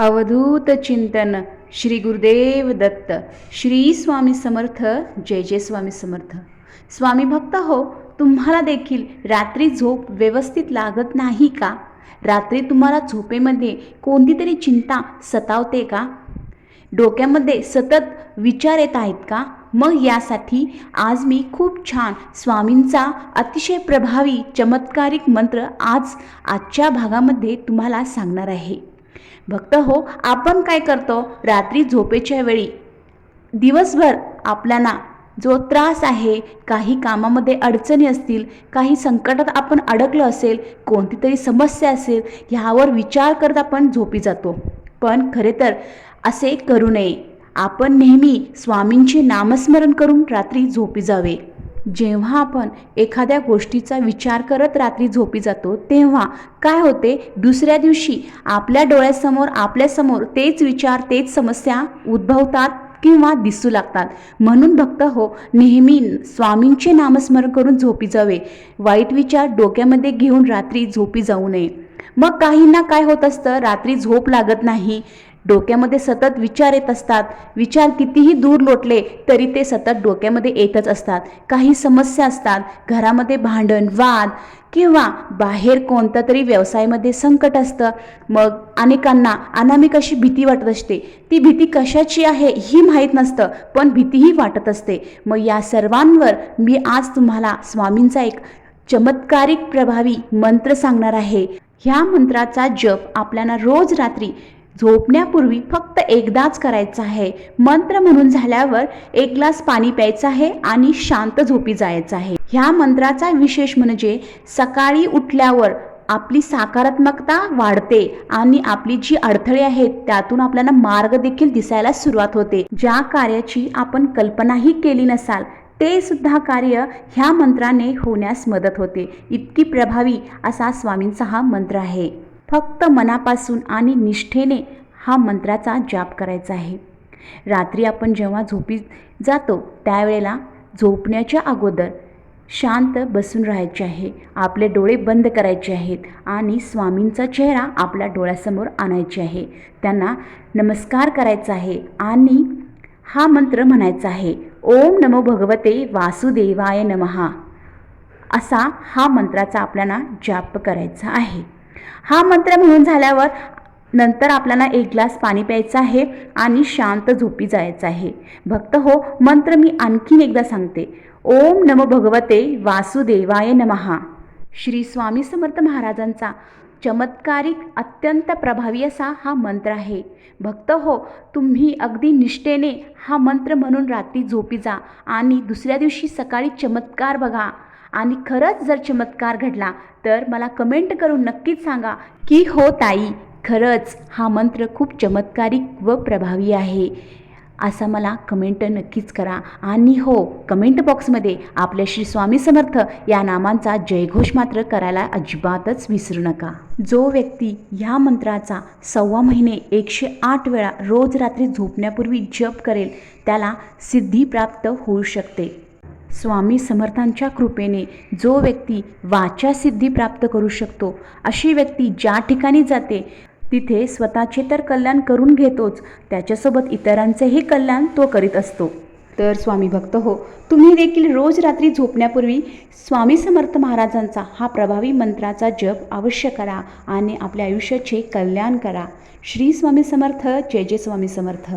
अवधूत चिंतन श्री गुरुदेव दत्त. श्री स्वामी समर्थ. जय जय स्वामी समर्थ. स्वामी भक्त हो तुम्हाला देखील रात्री झोप व्यवस्थित लागत नाही का? रात्री तुम्हाला झोपेमध्ये कोणती तरी चिंता सतावते का? डोक्यामध्ये सतत विचार येत आहेत का? मग यासाठी आज मी खूप छान स्वामींचा अतिशय प्रभावी चमत्कारिक मंत्र आज आजच्या भागामध्ये तुम्हाला सांगणार आहे. भक्त हो आपण काय करतो? रात्री झोपेच्या वेळी. दिवसभर आपल्याला जो त्रास आहे काही कामामध्ये अडचणी असतील काही संकटात आपण अडकलं असेल कोणती तरी समस्या असेल ह्यावर विचार करत आपण झोपी जातो. पण खरे तर असे करू नये. आपण नेहमी स्वामींचे नामस्मरण करून रात्री झोपी जावे. जेव्हा आपण एखाद्या गोष्टीचा विचार करत रात्री झोपी जातो तेव्हा काय होते? दुसऱ्या दिवशी आपल्या डोळ्यासमोर आपल्यासमोर तेच विचार तेच समस्या उद्भवतात किंवा दिसू लागतात. म्हणून भक्त हो नेहमी स्वामींचे नामस्मरण करून झोपी जावे. वाईट विचार डोक्यामध्ये घेऊन रात्री झोपी जाऊ नये. मग काहींना काय होत असतं? रात्री झोप लागत नाही. डोक्यामध्ये सतत विचार येत असतात. विचार कितीही दूर लोटले तरी ते सतत डोक्यामध्ये येतच असतात. काही समस्या असतात. घरामध्ये भांडण वाद किंवा बाहेर कोणता तरी व्यवसायामध्ये संकट असतं. मग अनेकांना अनामिक अशी भीती वाटत असते? ती भीती कशाची आहे ही माहीत नसतं पण भीतीही वाटत असते. मग या सर्वांवर मी आज तुम्हाला स्वामींचा एक चमत्कारिक प्रभावी मंत्र सांगणार आहे. ह्या मंत्राचा जप आपल्याला रोज रात्री झोपण्यापूर्वी फक्त एकदाच करायचं आहे. मंत्र म्हणून झाल्यावर एक ग्लास पाणी प्यायचं आहे आणि शांत झोपी जायचं आहे. ह्या मंत्राचा विशेष म्हणजे सकाळी उठल्यावर आपली सकारात्मकता वाढते आणि आपली जी अडथळे आहेत त्यातून आपल्याला मार्ग देखील दिसायला सुरुवात होते. ज्या कार्याची आपण कल्पनाही केली नसाल ते सुद्धा कार्य ह्या मंत्राने होण्यास मदत होते. इतकी प्रभावी असा स्वामींचा हा मंत्र आहे. फक्त मनापासून आणि निष्ठेने हा मंत्राचा जाप करायचा आहे. रात्री आपण जेव्हा झोपी जातो त्यावेळेला झोपण्याच्या अगोदर शांत बसून राहायचे आहे. आपले डोळे बंद करायचे आहेत आणि स्वामींचा चेहरा आपल्या डोळ्यासमोर आणायचे आहे. त्यांना नमस्कार करायचा आहे आणि हा मंत्र म्हणायचा आहे ओम नमो भगवते वासुदेवाय नमहा असा हा मंत्राचा आपल्याला जाप करायचा आहे. हा मंत्र म्हणून झाल्यावर नंतर आपल्याला एक ग्लास पाणी प्यायचं आहे आणि शांत झोपी जायचं आहे. भक्त हो मंत्र मी आणखीन एकदा सांगते. ओम नमो भगवते वासुदेवाय नमहा श्री स्वामी समर्थ महाराजांचा चमत्कारिक अत्यंत प्रभावी असा हा मंत्र आहे. भक्त हो तुम्ही अगदी निष्ठेने हा मंत्र म्हणून रात्री झोपी जा आणि दुसऱ्या दिवशी सकाळी चमत्कार बघा. आणि खरंच जर चमत्कार घडला तर मला कमेंट करून नक्कीच सांगा की हो ताई खरंच हा मंत्र खूप चमत्कारिक व प्रभावी आहे. असा मला कमेंट नक्कीच करा. आणि हो कमेंट बॉक्समध्ये आपल्या श्री स्वामी समर्थ या नामांचा जयघोष मात्र करायला अजिबातच विसरू नका. जो व्यक्ती ह्या मंत्राचा सव्वा महिने एकशे आठ वेळा रोज रात्री झोपण्यापूर्वी जप करेल त्याला सिद्धी प्राप्त होऊ शकते. स्वामी समर्थांच्या कृपेने जो व्यक्ती वाचा सिद्धी प्राप्त करू शकतो अशी व्यक्ती ज्या ठिकाणी जाते तिथे स्वतःचे तर कल्याण करून घेतोच त्याच्यासोबत इतरांचेही कल्याण तो करीत असतो. तर स्वामी भक्त हो तुम्ही देखील रोज रात्री झोपण्यापूर्वी स्वामी समर्थ महाराजांचा हा प्रभावी मंत्राचा जप अवश्य करा आणि आपल्या आयुष्याचे कल्याण करा. श्री स्वामी समर्थ जय जय स्वामी समर्थ.